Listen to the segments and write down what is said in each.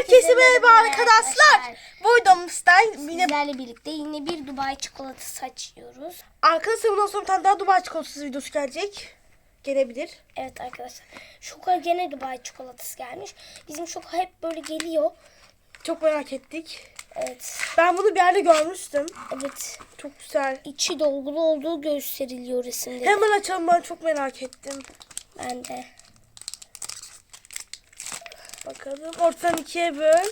Herkese merhaba arkadaşlar. videomuzda yine Sizlerle birlikte yine bir Dubai çikolatası açıyoruz. arkadaşlar bundan sonra bir tane daha Dubai çikolatası videosu gelecek. Gelebilir. Evet arkadaşlar. Şoka gene Dubai çikolatası gelmiş. Bizim Şoka hep böyle geliyor. Çok merak ettik. Evet. Ben bunu bir yerde görmüştüm. Evet. Çok güzel. İçi dolgulu olduğu gösteriliyor resimde. Hemen açalım ben çok merak ettim. Ben de. Bakalım. Ortadan ikiye böl.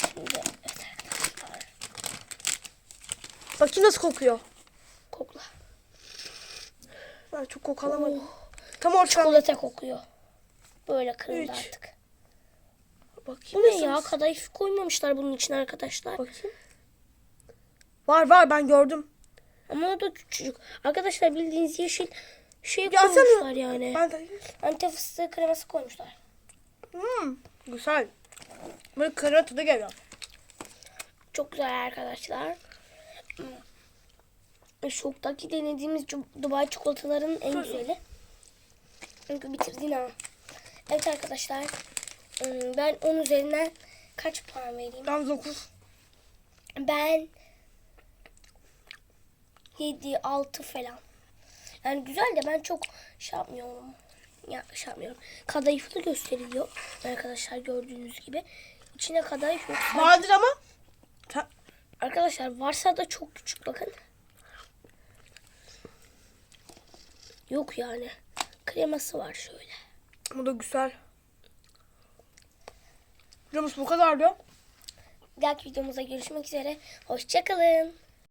Şimdi evet arkadaşlar. Bakayım nasıl kokuyor. Kokla. Ben çok koku alamadım. Tam ortadan. Çikolata kokuyor. Böyle kırıldı Üç. artık. Bakayım Bu ne nasıl- ya? Kadayıf koymamışlar bunun içine arkadaşlar. Bakayım. Var var ben gördüm. Ama o da küçücük. Arkadaşlar bildiğiniz yeşil şey Ya sen- koymuşlar yani. Ben de... Antep fıstığı kreması koymuşlar. Güzel. Böyle kara tadı geliyor. Çok güzel arkadaşlar. Hmm. Şoktaki denediğimiz Dubai çikolataların en güzeli. Çünkü bitirdin ha. Evet arkadaşlar. hmm, Ben 10 üzerinden kaç puan vereyim? Ben 9. Ben 7, 6 falan. Yani güzel de ben çok şey yapmıyorum. Ya şey yapmıyorum. Kadayıflı gösteriliyor. Arkadaşlar gördüğünüz gibi. İçine kadayıf yok. Vardır ama. Arkadaşlar varsa da çok küçük bakın. Yok yani. Kreması var şöyle. Bu da güzel. Videomuz bu kadar diyor. Bir dahaki videomuzda görüşmek üzere. Hoşçakalın.